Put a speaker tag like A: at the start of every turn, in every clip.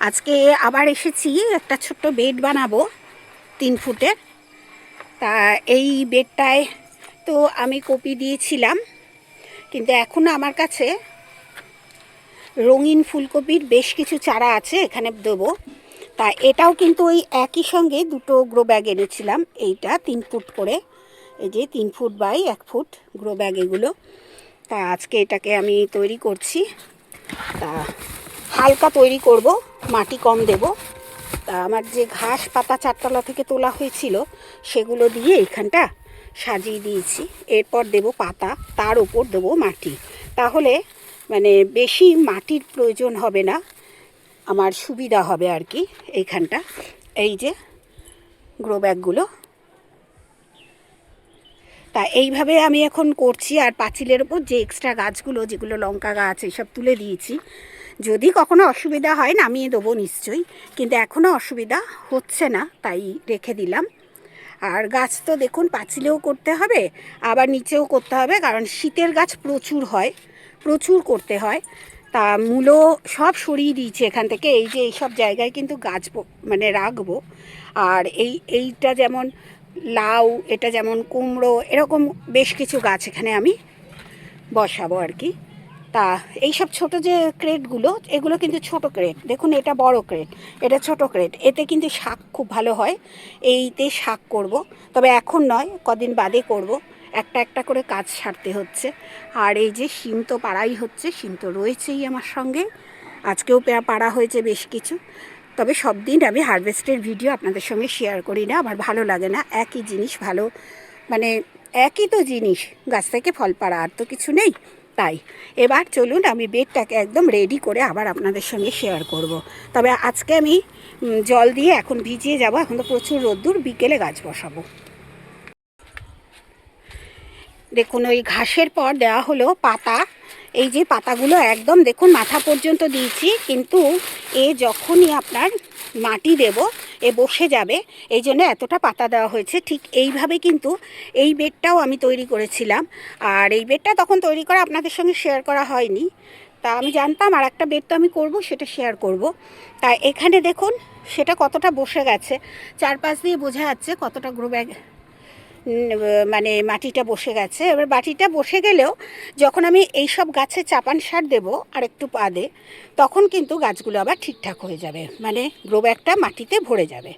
A: আজকে আবার এসেছি, একটা ছোট্ট বেড বানাবো, তিন ফুটের। তা এই বেডটায় তো আমি কপি দিয়েছিলাম, কিন্তু এখনও আমার কাছে রঙিন ফুলকপির বেশ কিছু চারা আছে, এখানে দেবো। তা এটাও কিন্তু ওই একই সঙ্গে দুটো গ্রো ব্যাগ এনেছিলাম, এইটা তিন ফুট করে। এই যে তিন ফুট বাই এক ফুট গ্রো ব্যাগ এগুলো। তা আজকে এটাকে আমি তৈরি করছি। তা হালকা তৈরি করব, মাটি কম দেব। তা আমার যে ঘাস পাতা চারতলা থেকে তোলা হয়েছিল, সেগুলো দিয়ে এইখানটা সাজিয়ে দিয়েছি। এরপর দেব পাতা, তার উপর দেবো মাটি। তাহলে মানে বেশি মাটির প্রয়োজন হবে না, আমার সুবিধা হবে আর কি এইখানটা এই যে গ্রো ব্যাগগুলো তা এইভাবে আমি এখন করছি, আর পাঁচিলের ওপর যে এক্সট্রা গাছগুলো, যেগুলো লঙ্কা গাছ এইসব তুলে দিয়েছি। যদি কখনো অসুবিধা হয় নামিয়ে দেবো নিশ্চয়ই, কিন্তু এখনও অসুবিধা হচ্ছে না, তাই রেখে দিলাম। আর গাছ তো দেখুন পাঁচিলেও করতে হবে, আবার নিচেও করতে হবে, কারণ শীতের গাছ প্রচুর হয়, প্রচুর করতে হয়। তা মূলো সব সরিয়ে দিয়েছি এখান থেকে, এই যে এইসব জায়গায় কিন্তু গাছ মানে রাখব। আর এই, এইটা যেমন লাউ, এটা যেমন কুমড়ো, এরকম বেশ কিছু গাছ এখানে আমি বসাবো আর কি। তা, এইসব ছোট যে ক্রেটগুলো, এগুলো কিন্তু ছোট ক্রেট। দেখুন, এটা বড় ক্রেট, এটা ছোট ক্রেট। এতে কিন্তু শাক খুব ভালো হয়। এইতে শাক করব। তবে এখন নয়, কদিন বাদে করব। একটা একটা করে কাজ সারতে হচ্ছে। আর এই যে শিম তো পাড়াই হচ্ছে, শিম তো রয়েছেই আমার সঙ্গে। আজকেও পাড়া হয়েছে বেশ কিছু। তবে সব দিন আমি হারভেস্টের ভিডিও আপনাদের সঙ্গে শেয়ার করি না, আমার ভালো লাগে না। একই জিনিস ভালো মানে একই তো জিনিস, গাছ থেকে ফল পাড়া আর তো কিছু নেই। তাই। এবার চলুন আমি বেডটাকে একদম রেডি করে আবার আপনাদের সঙ্গে শেয়ার করব। তবে আজকে আমি জল দিয়ে এখন ভিজিয়ে যাব। এখন তো প্রচুর রোদ্দুর, বিকেলে গাছ বসাবো। দেখুন, ওই ঘাসের পর দেওয়া হলো পাতা। এই যে পাতাগুলো একদম দেখুন, মাথা পর্যন্ত দিয়েছি। কিন্তু এ যখনই আপনার মাটি দেব, এ বসে যাবে। এই জন্য এতটা পাতা দেওয়া হয়েছে। ঠিক এইভাবে কিন্তু এই বেডটাও আমি তৈরি করেছিলাম। আর এই বেডটা তখন তৈরি করা আপনাদের সঙ্গে শেয়ার করা হয়নি। তা আমি জানতাম আর একটা বেড তো আমি করব, সেটা শেয়ার করব। তা এখানে দেখুন, সেটা কতটা বসে গেছে। চারপাশ দিয়ে বোঝা যাচ্ছে কতটা গ্রো ব্যাগ মানে মাটিটা বসে গেছে। এবার মাটিটা বসে গেলেও যখন আমি এই সব গাছে চাপান সার দেবো আর একটু পাদে, তখন কিন্তু গাছগুলো আবার ঠিকঠাক হয়ে যাবে। মানে গ্রো ব্যাগটা মাটিতে ভরে যাবে।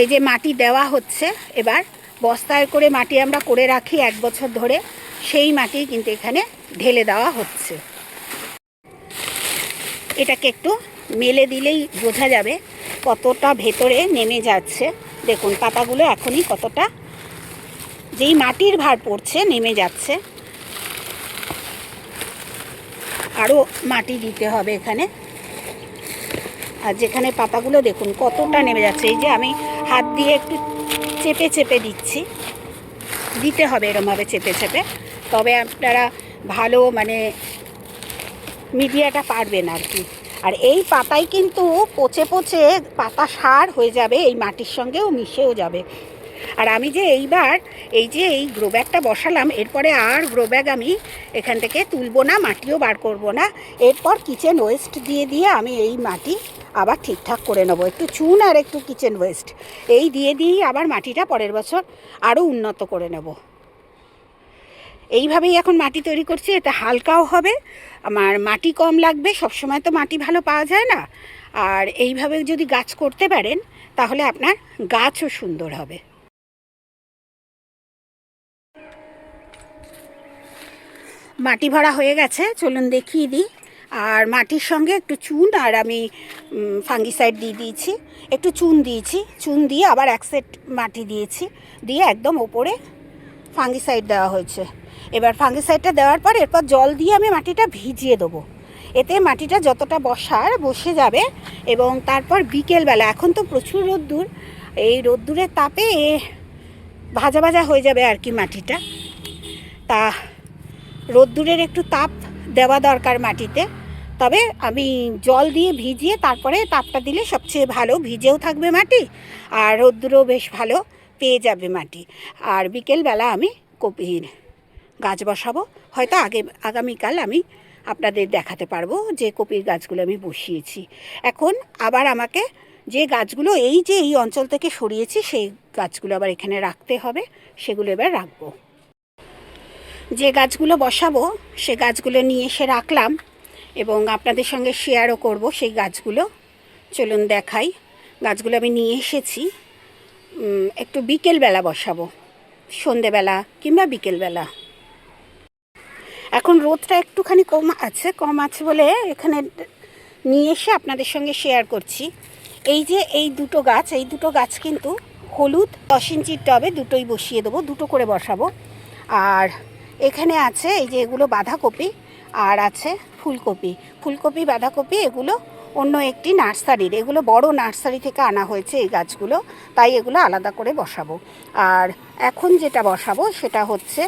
A: এই যে মাটি দেওয়া হচ্ছে, এবার বস্তায় করে মাটি আমরা করে রাখি এক বছর ধরে, সেই মাটি কিন্তু এখানে ঢেলে দেওয়া হচ্ছে। এটাকে একটু মেলে দিলেই বোঝা যাবে কতটা ভেতরে নেমে যাচ্ছে। দেখুন, পাতাগুলো এখনই কতটা, যেই মাটির ভার পড়ছে, নেমে যাচ্ছে। আরও মাটি দিতে হবে এখানে। আর যেখানে পাতাগুলো, দেখুন, কতটা নেমে যাচ্ছে। এই যে আমি হাত দিয়ে একটু চেপে চেপে দিচ্ছি। দিতে হবে এরমভাবে চেপে চেপে। তবে আপনারা ভালো মানে মিডিয়াটা পারবেন আর কি। আর এই পাতায় কিন্তু পচে পচে পাতা সার হয়ে যাবে, এই মাটির সঙ্গেও মিশেও যাবে। আর আমি যে এইবার এই যে এই গ্রো ব্যাগটা বসালাম, এরপরে আর গ্রো ব্যাগ আমি এখান থেকে তুলবো না, মাটিও বার করব না। এরপর কিচেন ওয়েস্ট দিয়ে দিয়ে আমি এই মাটি আবার ঠিকঠাক করে নেব। একটু চুন আর একটু কিচেন ওয়েস্ট এই দিয়ে দিয়েই আবার মাটিটা পরের বছর আরও উন্নত করে নেব। এইভাবেই এখন মাটি তৈরি করছি, এতে হালকাও হবে। আমার মাটি কম লাগবে, সবসময় তো মাটি ভালো পাওয়া যায় না। আর এইভাবে যদি গাছ করতে পারেন, তাহলে আপনার গাছও সুন্দর হবে। মাটি ভরা হয়ে গেছে, চলুন দেখিয়ে দিই। আর মাটির সঙ্গে একটু চুন, আর আমি ফাঙ্গিসাইড দিয়ে দিয়েছি। একটু চুন দিয়েছি, চুন দিয়ে আবার এক সেট মাটি দিয়েছি, দিয়ে একদম ওপরে ফাঙ্গিসাইড দেওয়া হয়েছে। এবার ফাঙ্গিসাইডটা দেওয়ার পর এরপর জল দিয়ে আমি মাটিটা ভিজিয়ে দেবো। এতে মাটিটা যতটা বসার বসে যাবে এবং তারপর বিকেলবেলা, এখন তো প্রচুর রোদ্দুর, এই রোদ্দুরের তাপে এ ভাজা ভাজা হয়ে যাবে আর কি মাটিটা। তা রোদ্দুরের একটু তাপ দেওয়া দরকার মাটিতে, তবে আমি জল দিয়ে ভিজিয়ে তারপরে তাপটা দিলে সবচেয়ে ভালো, ভিজেও থাকবে মাটি আর রোদ্দুরও বেশ ভালো পেয়ে যাবে মাটি। আর বিকেলবেলা আমি কপির গাছ বসাবো। হয়তো আগে, আগামীকাল আমি আপনাদের দেখাতে পারব যে কপির গাছগুলো আমি বসিয়েছি। এখন আবার আমাকে যে গাছগুলো, এই যে এই অঞ্চল থেকে সরিয়েছি, সেই গাছগুলো আবার এখানে রাখতে হবে, সেগুলো এবার রাখব। যে গাছগুলো বসাবো, সে গাছগুলো নিয়ে এসে রাখলাম এবং আপনাদের সঙ্গে শেয়ারও করব সেই গাছগুলো। চলুন দেখাই। গাছগুলো আমি নিয়ে এসেছি। একটু বিকেলবেলা বসাবো। সন্ধেবেলা কিংবা বিকেলবেলা। এখন রোদটা একটুখানি কম আছে কম আছে বলে এখানে নিয়ে এসে আপনাদের সঙ্গে শেয়ার করছি। এই যে এই দুটো গাছ, এই দুটো গাছ কিন্তু হলুদ দশ ইঞ্চির টবে দুটোই বসিয়ে দেবো, দুটো করে বসাবো। আর এখানে আছে এই যে এগুলো বাঁধাকপি, আর আছে ফুলকপি। ফুলকপি, বাঁধাকপি, এগুলো অন্য একটি নার্সারির, এগুলো বড় নার্সারি থেকে আনা হয়েছে এই গাছগুলো, তাই এগুলো আলাদা করে বসাবো। আর এখন যেটা বসাবো সেটা হচ্ছে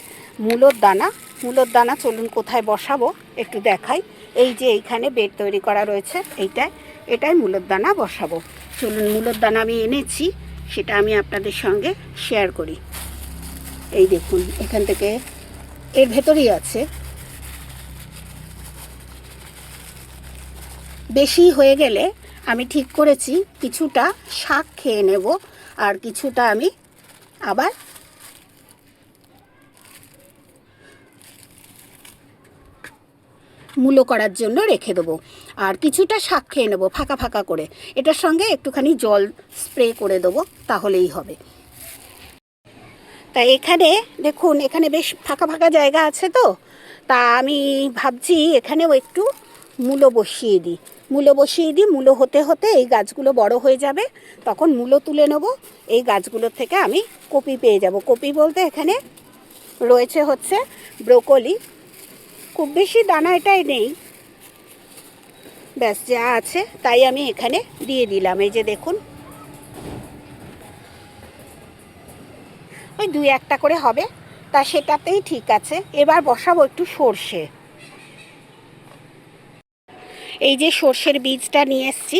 A: মূলোর দানা। মূলোর দানা চলুন কোথায় বসাবো একটু দেখাই। এই যে এইখানে বেড তৈরি করা রয়েছে, এইটায় এটাই মূলোর দানা বসাবো। চলুন মূলোর দানা আমি এনেছি, সেটা আমি আপনাদের সঙ্গে শেয়ার করি। এই দেখুন, এখান থেকে এর ভেতরেই আছে। বেশি হয়ে গেলে আমি ঠিক করেছি, কিছুটা শাক খেয়ে নেব আর কিছুটা আমি আবার মূলো করার জন্য রেখে দেবো আর কিছুটা শাক খেয়ে নেব ফাঁকা ফাঁকা করে। এটার সঙ্গে একটুখানি জল স্প্রে করে দেবো, তাহলেই হবে। তা এখানে দেখুন, এখানে বেশ ফাঁকা ফাঁকা জায়গা আছে তো। তা আমি ভাবছি এখানেও একটু মূলো বসিয়ে দিই। মূলো বসিয়ে দিই, মূলো হতে হতে এই গাছগুলো বড় হয়ে যাবে। তখন মূলো তুলে নেব। এই গাছগুলোর থেকে আমি কপি পেয়ে যাব। কপি বলতে এখানে রয়েছে হচ্ছে ব্রোকলি। খুব বেশি দানা এটাই নেই। ব্যাস, যা আছে তাই আমি এখানে দিয়ে দিলাম। এই যে দেখুন। ওই দুই একটা করে হবে। তা সেটাতেই ঠিক আছে। এবার বসাবো একটু সর্ষে। এই যে সর্ষের বীজটা নিয়ে এসছি,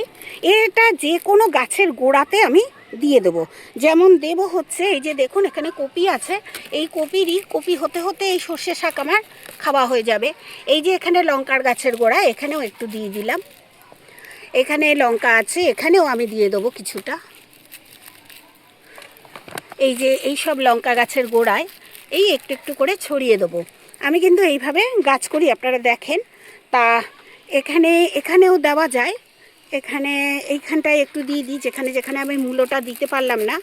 A: এটা যে কোনো গাছের গোড়াতে আমি দিয়ে দেবো। যেমন দেব হচ্ছে, এই যে দেখুন এখানে কপি আছে, এই কপিরই কপি হতে হতে এই সর্ষে শাক আমার খাওয়া হয়ে যাবে। এই যে এখানে লঙ্কার গাছের গোড়া, এখানেও একটু দিয়ে দিলাম। এখানে লঙ্কা আছে, এখানেও আমি দিয়ে দেবো কিছুটা। এই যে এই সব লঙ্কা গাছের গোড়ায় এই একটু একটু করে ছড়িয়ে দেবো। আমি কিন্তু এইভাবে গাছ করি, আপনারা দেখেন। তা এখানে, এখানেও দেওয়া যায়। এখানে, এইখানটায় একটু দিয়ে দিই, যেখানে যেখানে আমি মূলোটা দিতে পারলাম না,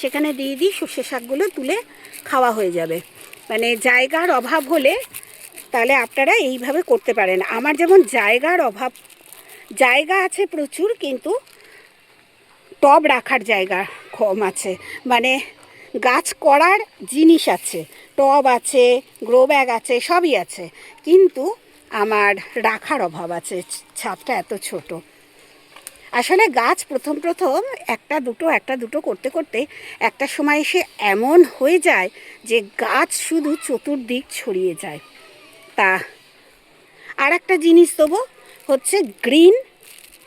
A: সেখানে দিয়ে দিই, সর্ষে শাকগুলো তুলে খাওয়া হয়ে যাবে। মানে জায়গার অভাব হলে তাহলে আপনারা এইভাবে করতে পারেন। আমার যেমন জায়গার অভাব, জায়গা আছে প্রচুর, কিন্তু টব রাখার জায়গা কম আছে। মানে গাছ করার জিনিস আছে, টব আছে, গ্রো ব্যাগ আছে, সবই আছে। কিন্তু আমার রাখার অভাব আছে, ছাদটা এত ছোট। আসলে গাছ প্রথম প্রথম একটা দুটো একটা দুটো করতে করতে একটা সময় এসে এমন হয়ে যায় যে গাছ শুধু চতুর্দিক ছড়িয়ে যায়। তা আর একটা জিনিস দেবো, হচ্ছে গ্রিন,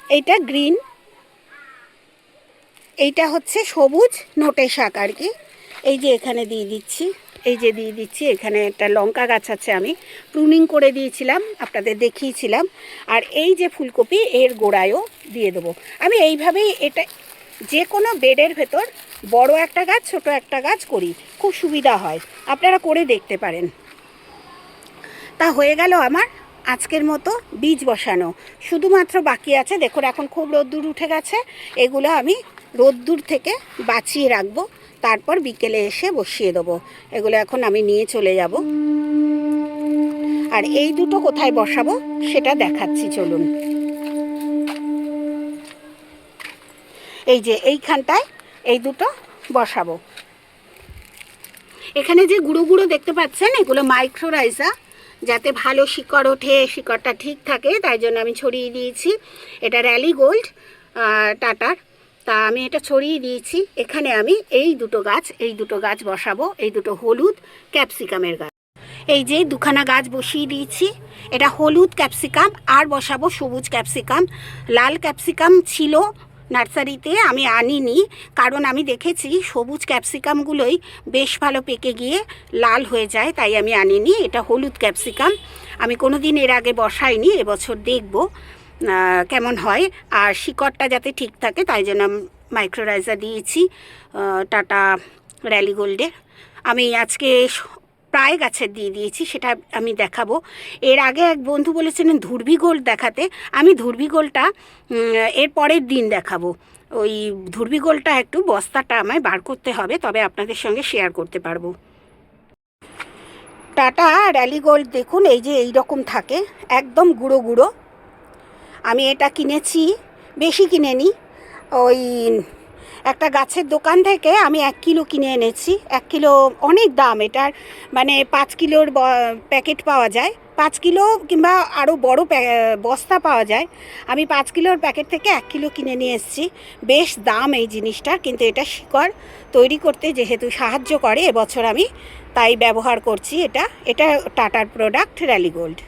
A: এইটা গ্রিন, এইটা হচ্ছে সবুজ নোটে শাক আর কি। এই যে এখানে দিয়ে দিচ্ছি। এই যে দিয়ে দিচ্ছি, এখানে একটা লঙ্কা গাছ আছে আমি। প্রুনিং করে দিয়েছিলাম, আপনাদের দেখিয়েছিলাম। আর এই যে ফুলকপি, এর গোড়ায়ও দিয়ে দেবো। আমি এইভাবেই এটা যে কোনো বেডের ভেতর বড় একটা গাছ, ছোট একটা গাছ করি। খুব সুবিধা হয়। আপনারা করে দেখতে পারেন। তা হয়ে গেল আমার আজকের মতো বীজ বসানো। শুধুমাত্র বাকি আছে, দেখুন এখন খুব রোদ্দুর উঠে গেছে। এগুলো আমি রোদ্দুর থেকে বাঁচিয়ে রাখব। তারপর বিকেলে এসে বসিয়ে দেবো। এগুলো এখন আমি নিয়ে চলে যাব। আর এই দুটো কোথায় বসাবো সেটা দেখাচ্ছি, চলুন। এই যে এইখানটায় এই দুটো বসাবো। এখানে যে গুঁড়ো গুঁড়ো দেখতে পাচ্ছেন, এগুলো মাইক্রোরাইজা যাতে ভালো শিকড় ওঠে, শিকড়টা ঠিক থাকে, তাই জন্য আমি ছড়িয়ে দিয়েছি। এটা র্যালি গোল্ড টাটার তা আমি এটা ছড়িয়ে দিয়েছি। এখানে আমি এই দুটো গাছ, এই দুটো গাছ বসাবো, এই দুটো হলুদ ক্যাপসিকামের গাছ। এই যে দুখানা গাছ বসিয়ে দিয়েছি, এটা হলুদ ক্যাপসিকাম আর বসাবো সবুজ ক্যাপসিকাম। লাল ক্যাপসিকাম ছিল নার্সারিতে, আমি আনিনি, কারণ আমি দেখেছি সবুজ ক্যাপসিকামগুলোই বেশ ভালো পেকে গিয়ে লাল হয়ে যায়, তাই আমি আনিনি, এটা হলুদ ক্যাপসিকাম। আমি কোনো দিন এর আগে বসাইনি, এবছর দেখব। কেমন হয়, আর শিকড়টা যাতে ঠিক থাকে, তাই জন্য মাইক্রোরাইজার দিয়েছি টাটা র্যালি গোল্ডের আমি আজকে প্রায় গাছের দিয়ে দিয়েছি, সেটা আমি দেখাবো। এর আগে এক বন্ধু বলেছিলেন ধুরবি গোল্ড দেখাতে, আমি ধুরবি গোল্ডটা এর পরের দিন দেখাবো। ওই ধুরবি গোল্ডটা একটু বস্তাটা আমায় বার করতে হবে, তবে আপনাদের সঙ্গে শেয়ার করতে পারব। টাটা র্যালি গোল্ড দেখুন, এই যে এই রকম থাকে, একদম গুঁড়ো গুঁড়ো। আমি এটা কিনেছি, বেশি কিনে নিই ওই একটা গাছের দোকান থেকে আমি এক কিলো কিনে এনেছি। এক কিলো অনেক দাম, এটার মানে পাঁচ কিলোর প্যাকেট পাওয়া যায়। পাঁচ কিলো কিংবা আরও বড় বস্তা পাওয়া যায়। আমি পাঁচ কিলোর প্যাকেট থেকে এক কিলো কিনে নিয়ে এসেছি। বেশ দাম এই জিনিসটার, কিন্তু এটা শিকড় তৈরি করতে যেহেতু সাহায্য করে, এবছর আমি তাই ব্যবহার করছি এটা। এটা টাটার প্রোডাক্ট র্যালি গোল্ড